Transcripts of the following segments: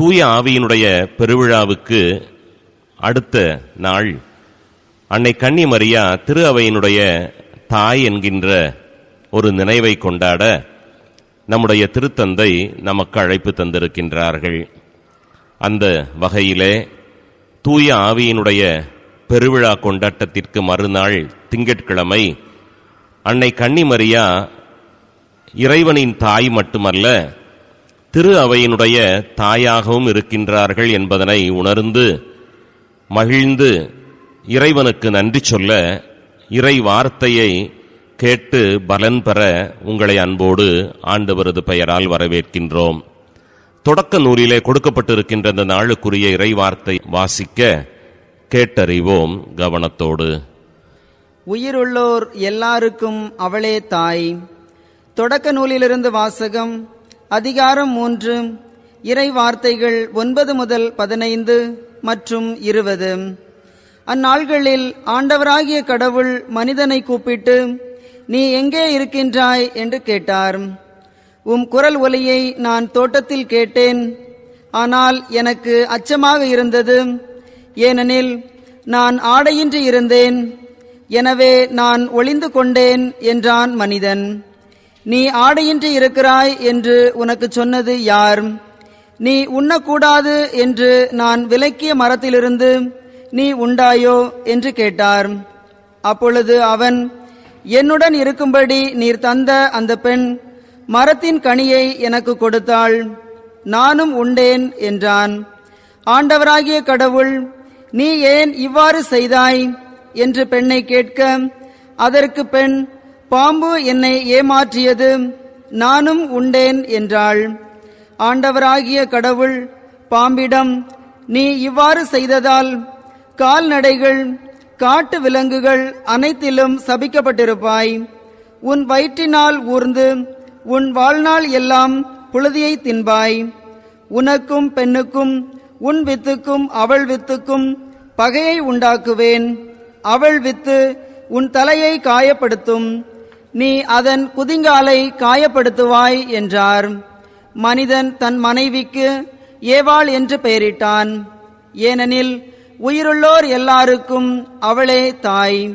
தூய ஆவியினுடைய பெருவிழாவுக்கு அடுத்த நாள் அன்னை கன்னி மரியா திரு அவையினுடைய தாய் என்கின்ற ஒரு நினைவை கொண்டாட நம்முடைய திருத்தந்தை நமக்கு அழைப்பு தந்திருக்கின்றார்கள். அந்த வகையிலே தூய ஆவியினுடைய பெருவிழா கொண்டாட்டத்திற்கு மறுநாள் திங்கட்கிழமை அன்னை கன்னிமரியா இறைவனின் தாய் மட்டுமல்ல திரு அவையினுடைய தாயாகவும் இருக்கின்றார்கள் என்பதனை உணர்ந்து மகிழ்ந்து இறைவனுக்கு நன்றி சொல்ல இறை வார்த்தையை கேட்டு பலன் பெற உங்களை அன்போடு ஆண்டவரது பெயரால் வரவேற்கின்றோம். தொடக்க நூலிலே கொடுக்கப்பட்டிருக்கின்ற இந்த நாளுக்குரிய இறை வார்த்தை வாசிக்க கேட்டறிவோம் கவனத்தோடு. உயிருள்ளோர் எல்லாருக்கும் அவளே தாய். தொடக்க நூலிலிருந்து வாசகம் அதிகாரம் மூன்று இறை வார்த்தைகள் ஒன்பது முதல் பதினைந்து மற்றும் இருபது. அந்நாள்களில் ஆண்டவராகிய கடவுள் மனிதனை கூப்பிட்டு நீ எங்கே இருக்கின்றாய்? என்று கேட்டார். உம் குரல் ஒலியை நான் தோட்டத்தில் கேட்டேன். ஆனால் எனக்கு அச்சமாக இருந்தது. ஏனெனில் நான் ஆடையின்றி இருந்தேன். எனவே நான் ஒளிந்து கொண்டேன் என்றான் மனிதன். நீ ஆடையின்றி இருக்கிறாய் என்று உனக்கு சொன்னது யார்? நீ உண்ணக்கூடாது என்று நான் விலக்கிய மரத்திலிருந்து நீ உண்டாயோ என்று கேட்டார். அப்பொழுது அவன் என்னுடன் இருக்கும்படி நீர் தந்த அந்த பெண் மரத்தின் கனியை எனக்கு கொடுத்தாள். நானும் உண்டேன் என்றான். ஆண்டவராகிய கடவுள் நீ ஏன் இவ்வாறு செய்தாய்? என்று பெண்ணை கேட்க அதற்கு பெண் பாம்பு என்னை ஏமாற்றியது நானும் உண்டேன் என்றாள். ஆண்டவராகிய கடவுள் பாம்பிடம் நீ இவ்வாறு செய்ததால் கால்நடைகள் காட்டு விலங்குகள் அனைத்திலும் சபிக்கப்பட்டிருப்பாய். உன் வயிற்றினால் ஊர்ந்து உன் வாழ்நாள் எல்லாம் புழுதியை தின்பாய். உனக்கும் பெண்ணுக்கும் உன் வித்துக்கும் அவள் வித்துக்கும் பகையை உண்டாக்குவேன். அவள் வித்து உன் தலையை காயப்படுத்தும். நீ அதன் குதிங்காலை காயப்படுத்துவாய் என்றார். மனிதன் தன் மனைவிக்கு ஏவாள் என்று பெயரிட்டான். ஏனெனில் உயிருள்ளோர் எல்லாருக்கும் அவளே தாய்.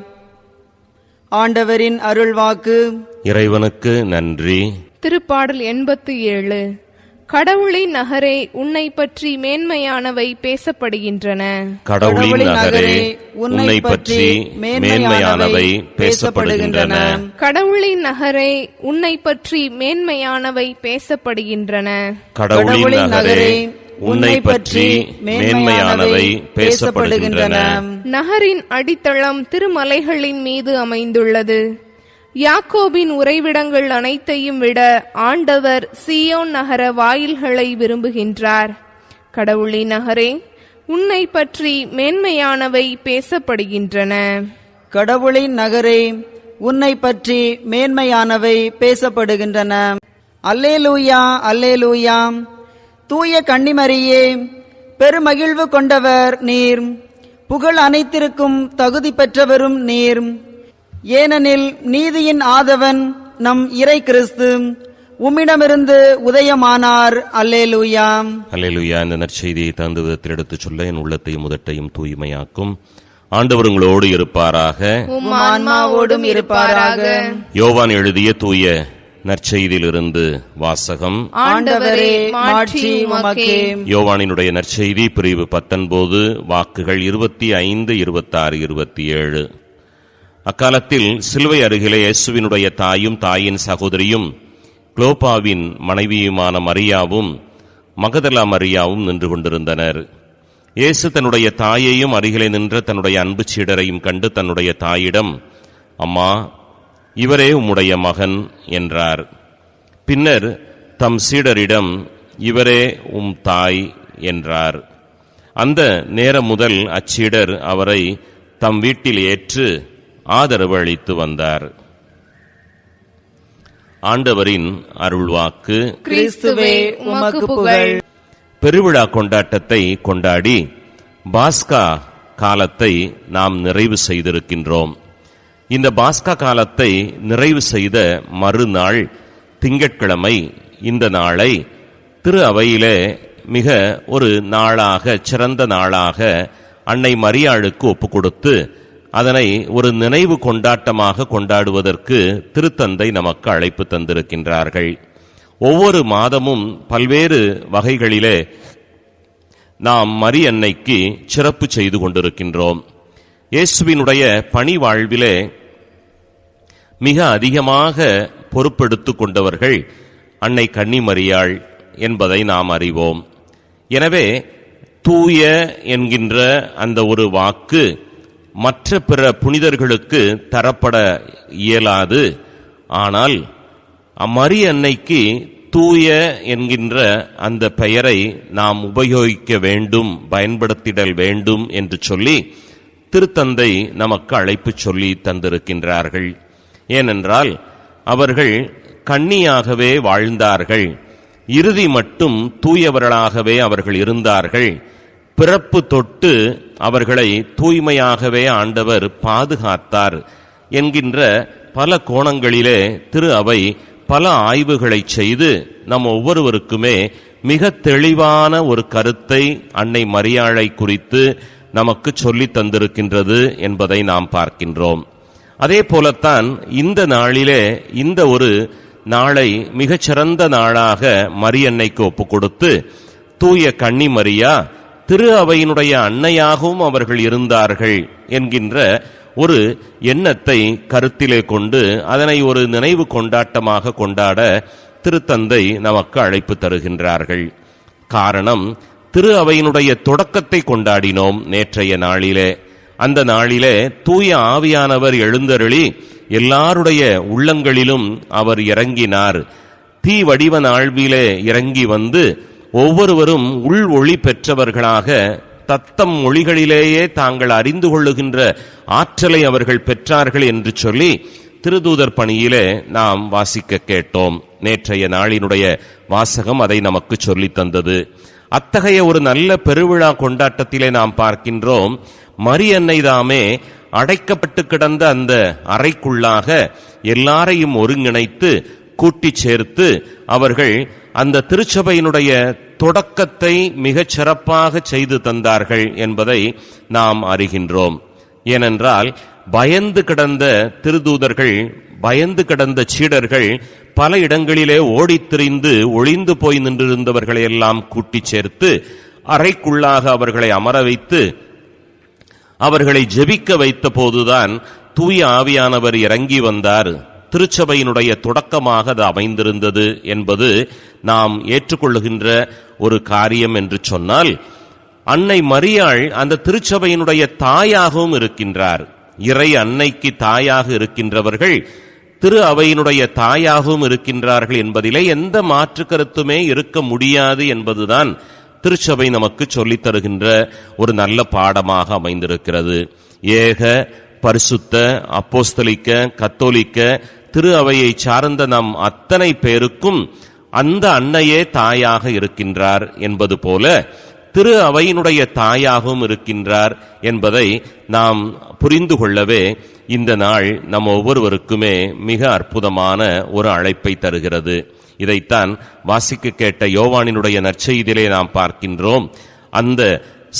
ஆண்டவரின் அருள்வாக்கு. இறைவனுக்கு நன்றி. திருப்பாடல் எண்பத்து ஏழு. கடவுளின் நகரே உன்னை பற்றி மேன்மையானவை பேசப்படுகின்றன. கடவுளின் நகரே உன்னை பற்றி மேன்மையானவை பேசப்படுகின்றன. கடவுளின் நகரே உன்னை பற்றி மேன்மையானவை பேசப்படுகின்றன. கடவுளின் நகரே உன்னை பற்றி மேன்மையானவை பேசப்படுகின்றன. நகரின் அடித்தளம் திருமலைகளின் மீது அமைந்துள்ளது. யாக்கோபின் உறைவிடங்கள் அனைத்தையும் விட ஆண்டவர் சியோன் நகர வாயில்களை விரும்புகின்றார். கடவுளின் நகரே உன்னை பற்றி மேன்மையானவை பேசப்படுகின்றன. கடவுளின் நகரே உன்னை பற்றி மேன்மையானவை பேசப்படுகின்றன. அல்லேலூயா அல்லேலூயா. தூய கன்னிமரியே பெருமகிழ்வு கொண்டவர் நீர். புகழ் அனைத்திற்கும் தகுதி பெற்றவரும் நீர். ஏனெனில் நீதியின் ஆதவன் நம் இறை கிறிஸ்து. உம்மிடமிருந்து உதயமானார். அல்லேலூயா. அல்லேலூயா. இந்த நற்செய்தியை தந்து விதத்தில் எடுத்துச் சொல்ல என் உள்ளத்தையும் முதட்டையும் தூய்மையாக்கும். ஆண்டவர் உங்களோடு இருப்பாராக. உம் ஆன்மாவோடும் இருப்பாராக. யோவான் எழுதிய தூய நற்செய்தியிலிருந்து வாசகம். ஆண்டவரே மாட்சி உமக்கே. யோவானினுடைய நற்செய்தி பிரிவு பத்தொன்பது வாக்குகள் இருபத்தி ஐந்து இருபத்தாறு இருபத்தி ஏழு. அக்காலத்தில் சிலுவை அருகிலே இயேசுவினுடைய தாயும் தாயின் சகோதரியும் குளோபாவின் மனைவியுமான மரியாவும் மகதலா மரியாவும் நின்று கொண்டிருந்தனர். இயேசு தன்னுடைய தாயையும் அருகிலே நின்ற தன்னுடைய அன்பு சீடரையும் கண்டு தன்னுடைய தாயிடம் அம்மா இவரே உம்முடைய மகன் என்றார். பின்னர் தம் சீடரிடம் இவரே உம் தாய் என்றார். அந்த நேரம் முதல் அச்சீடர் அவரை தம் வீட்டில் ஏற்று ஆதரவு அளித்து வந்தார். ஆண்டவரின் அருள்வாக்கு கிறிஸ்துவே உமக்கு புகழ். பெருவிழா கொண்டாட்டத்தை கொண்டாடி பாஸ்கா காலத்தை நாம் நிறைவு செய்திருக்கின்றோம். இந்த பாஸ்கா காலத்தை நிறைவு செய்த மறுநாள் திங்கட்கிழமை இந்த நாளை திரு அவையிலே மிக ஒரு நாளாக சிறந்த நாளாக அன்னை மரியாளுக்கு ஒப்பு கொடுத்து அதனை ஒரு நினைவு கொண்டாட்டமாக கொண்டாடுவதற்கு திருத்தந்தை நமக்கு அழைப்பு தந்திருக்கின்றார்கள். ஒவ்வொரு மாதமும் பல்வேறு வகைகளிலே நாம் மரி அன்னைக்கு சிறப்பு செய்து கொண்டிருக்கின்றோம். இயேசுவினுடைய பணி வாழ்விலே மிக அதிகமாக பொறுப்பெடுத்து கொண்டவர்கள் அன்னை கன்னிமரியாள் என்பதை நாம் அறிவோம். எனவே தூய என்கின்ற அந்த ஒரு வாக்கு மற்ற பிற புனிதர்களுக்கு தரப்பட இயலாது. ஆனால் அம்மரி அன்னைக்கு தூய என்கின்ற அந்த பெயரை நாம் உபயோகிக்க வேண்டும் பயன்படுத்திடல் வேண்டும் என்று சொல்லி திருத்தந்தை நமக்கு அழைப்பு சொல்லி தந்திருக்கின்றார்கள். ஏனென்றால் அவர்கள் கண்ணியாகவே வாழ்ந்தார்கள். இறுதி மட்டும் தூயவர்களாகவே அவர்கள் இருந்தார்கள். பிறப்பு தொட்டு அவர்களை தூய்மையாகவே ஆண்டவர் பாதுகாத்தார் என்கின்ற பல கோணங்களிலே திரு அவை பல ஆய்வுகளை செய்து நம் ஒவ்வொருவருக்குமே மிக தெளிவான ஒரு கருத்தை அன்னை மரியாளை குறித்து நமக்கு சொல்லி தந்திருக்கின்றது என்பதை நாம் பார்க்கின்றோம். அதே போலத்தான் இந்த நாளிலே இந்த ஒரு நாளை மிகச்சிறந்த நாளாக மரியன்னைக்கு ஒப்புக் கொடுத்து தூய கன்னி மரியா திரு அவையினுடைய அன்னையாகவும் அவர்கள் இருந்தார்கள் என்கின்ற ஒரு எண்ணத்தை கருத்திலே கொண்டு அதனை ஒரு நினைவு கொண்டாட்டமாக கொண்டாட திருத்தந்தை நமக்கு அழைப்பு தருகின்றார்கள். காரணம் திரு அவையினுடைய தொடக்கத்தை கொண்டாடினோம் நேற்றைய நாளிலே. அந்த நாளிலே தூய ஆவியானவர் எழுந்தருளி எல்லாருடைய உள்ளங்களிலும் அவர் இறங்கினார். தீ வடிவ நாள்விலே இறங்கி வந்து ஒவ்வொருவரும் உள் ஒளி பெற்றவர்களாக தத்தம் மொழிகளிலேயே தாங்கள் அறிந்து கொள்ளுகின்ற ஆற்றலை அவர்கள் பெற்றார்கள் என்று சொல்லி திருதூதர் பணியிலே நாம் வாசிக்க கேட்டோம். நேற்றைய நாளினுடைய வாசகம் அதை நமக்கு சொல்லித் தந்தது. அத்தகைய ஒரு நல்ல பெருவிழா கொண்டாட்டத்திலே நாம் பார்க்கின்றோம். மரியன்னை தாமே அடைக்கப்பட்டு கிடந்த அந்த அறைக்குள்ளாக எல்லாரையும் ஒருங்கிணைத்து கூட்டி சேர்த்து அவர்கள் அந்த திருச்சபையினுடைய தொடக்கத்தை மிகச் சிறப்பாக செய்து தந்தார்கள் என்பதை நாம் அறிகின்றோம். ஏனென்றால் பயந்து கிடந்த திருதூதர்கள் பயந்து கிடந்த சீடர்கள் பல இடங்களிலே ஓடித்திரிந்து ஒளிந்து போய் நின்றிருந்தவர்களை எல்லாம் கூட்டிச் சேர்த்து அறைக்குள்ளாக அவர்களை அமர வைத்து அவர்களை ஜெபிக்க வைத்த போதுதான் தூய ஆவியானவர் இறங்கி வந்தார். திருச்சபையினுடைய தொடக்கமாக அது அமைந்திருந்தது என்பது நாம் ஏற்றுக்கொள்ளுகின்ற ஒரு காரியம் என்று சொன்னால் அன்னை மரியாள் அந்த திருச்சபையினுடைய தாயாகவும் இருக்கின்றார். இறை அன்னைக்கு தாயாக இருக்கின்றவர்கள் திரு அவையினுடைய தாயாகவும் இருக்கின்றார்கள் என்பதிலே எந்த மாற்று கருத்துமே இருக்க முடியாது என்பதுதான் திருச்சபை நமக்கு சொல்லித் தருகின்ற ஒரு நல்ல பாடமாக அமைந்திருக்கிறது. ஏக பரிசுத்த அப்போஸ்தலிக்க கத்தோலிக்க திரு அவையை சார்ந்த நம் அத்தனை பேருக்கும் அந்த அன்னையே தாயாக இருக்கின்றார் என்பது போல திரு அவையினுடைய தாயாகவும் இருக்கின்றார் என்பதை நாம் புரிந்து கொள்ளவே இந்த நாள் நம் ஒவ்வொருவருக்குமே மிக அற்புதமான ஒரு அழைப்பை தருகிறது. இதைத்தான் வாசிக்க கேட்ட யோவானினுடைய நற்செய்தியிலே நாம் பார்க்கின்றோம். அந்த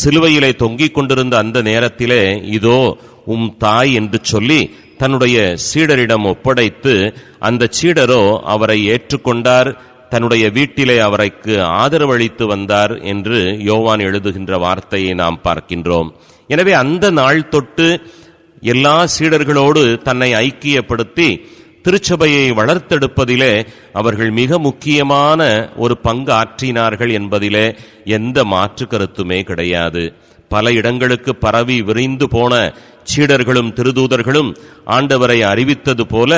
சிலுவையிலே தொங்கிக் கொண்டிருந்த அந்த நேரத்திலே இதோ உம் தாய் என்று சொல்லி தன்னுடைய சீடரிடம் ஒப்படைத்து அந்த சீடரோ அவரை ஏற்றுக்கொண்டார் தன்னுடைய வீட்டிலே அவரைக்கு ஆதரவளித்து வந்தார் என்று யோவான் எழுதுகின்ற வார்த்தையை நாம் பார்க்கின்றோம். எனவே அந்த நாள் தொட்டு எல்லா சீடர்களோடு தன்னை ஐக்கியப்படுத்தி திருச்சபையை வளர்த்தெடுப்பதிலே அவர்கள் மிக முக்கியமான ஒரு பங்கு ஆற்றினார்கள் என்பதிலே எந்த மாற்று கருத்துமே கிடையாது. பல இடங்களுக்கு பரவி விரிந்து போன சீடர்களும் திருதூதர்களும் ஆண்டவரை அறிவித்தது போல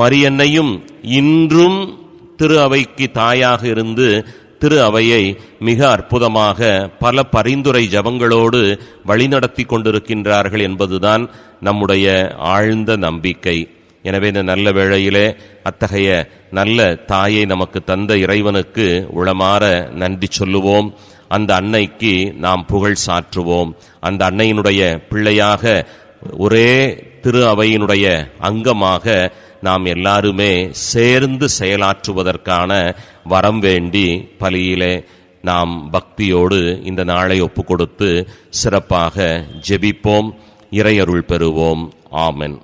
மரியன்னையும் இன்றும் திரு அவைக்கு தாயாக இருந்து திரு அவையை மிக அற்புதமாக பல பரிந்துரை ஜபங்களோடு வழிநடத்தி கொண்டிருக்கின்றார்கள் என்பதுதான் நம்முடைய ஆழ்ந்த நம்பிக்கை. எனவே இந்த நல்ல வேளையிலே அத்தகைய நல்ல தாயை நமக்கு தந்த இறைவனுக்கு உளமாற நன்றி சொல்லுவோம். அந்த அன்னைக்கு நாம் புகழ் சாற்றுவோம். அந்த அன்னையினுடைய பிள்ளையாக ஒரே திரு அவையினுடைய அங்கமாக நாம் எல்லாருமே சேர்ந்து செயலாற்றுவதற்கான வரம் வேண்டி பலியிலே நாம் பக்தியோடு இந்த நாளை ஒப்புக்கொடுத்து சிறப்பாக ஜெபிப்போம் இறையருள் பெறுவோம். ஆமென்.